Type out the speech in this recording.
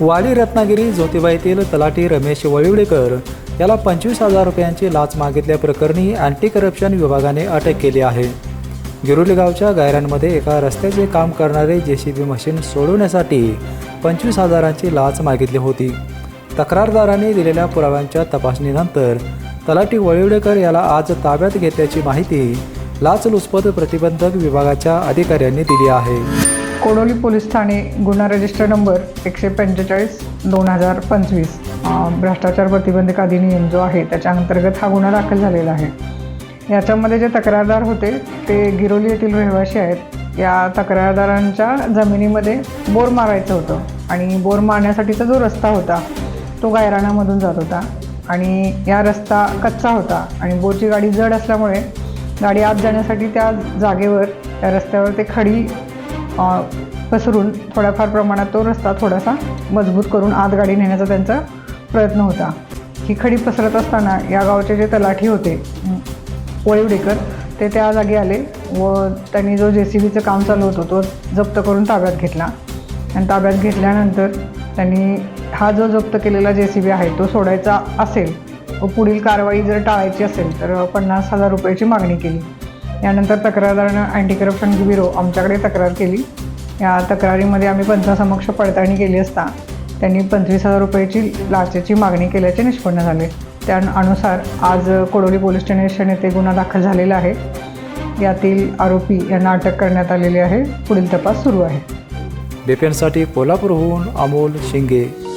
वाडी रत्नागिरी ज्योतिबा येथील तलाठी रमेश वळिवडेकर याला पंचवीस हजार रुपयांची लाच मागितल्याप्रकरणी अँटी करप्शन विभागाने अटक केली आहे. गिरोली गावच्या गायरांमध्ये एका रस्त्याचे काम करणारे जे सी बी मशीन सोडवण्यासाठी पंचवीस हजारांची लाच मागितली होती. तक्रारदाराने दिलेल्या पुराव्यांच्या तपासणीनंतर तलाठी वळिवडेकर याला आज ताब्यात घेतल्याची माहिती लाचलुचपत प्रतिबंधक विभागाच्या अधिकाऱ्यांनी दिली आहे. कोडोली पोलीस ठाणे गुन्हा रजिस्टर नंबर एकशे पंचेचाळीस दोन हजार पंचवीस भ्रष्टाचार प्रतिबंधक अधिनियम जो आहे त्याच्या अंतर्गत हा गुन्हा दाखल झालेला आहे. याच्यामध्ये जे तक्रारदार होते ते गिरोली येथील रहिवासी आहेत. या तक्रारदारांच्या जमिनीमध्ये बोर मारायचं होतं आणि बोर मारण्यासाठीचा जो रस्ता होता तो गायराणामधून जात होता आणि या रस्ता कच्चा होता आणि बोरची गाडी जड असल्यामुळे गाडी आत जाण्यासाठी त्या जागेवर त्या रस्त्यावर ते खडी पसरून थोड्याफार प्रमाणात तो रस्ता थोडासा मजबूत करून आत गाडी नेण्याचा त्यांचा प्रयत्न होता. ही खडी पसरत असताना या गावचे जे तलाठी होते अं, वळिवडेकर ते त्या जागी आले व त्यांनी जो जे सी बीचं काम चालू होतं तो जप्त करून ताब्यात घेतला. आणि ताब्यात घेतल्यानंतर त्यांनी हा जो जप्त केलेला जे सी बी आहे तो सोडायचा असेल व पुढील कारवाई जर टाळायची असेल तर पन्नास हजार रुपयाची मागणी केली. यानंतर तक्रारदारानं अँटी करप्शन ब्युरो आमच्याकडे तक्रार केली. या तक्रारीमध्ये आम्ही पंचासमक्ष पडताळणी केली असता त्यांनी पंचवीस हजार रुपयाची लाचेची मागणी केल्याचे निष्पन्न झाले. त्या अनुसार आज कोडोली पोलीस स्टेशन येथे गुन्हा दाखल झालेला आहे. यातील आरोपी यांना अटक करण्यात आलेली आहे. पुढील तपास सुरू आहे. बेपेनसाठी कोल्हापूरहून अमोल शिंगे.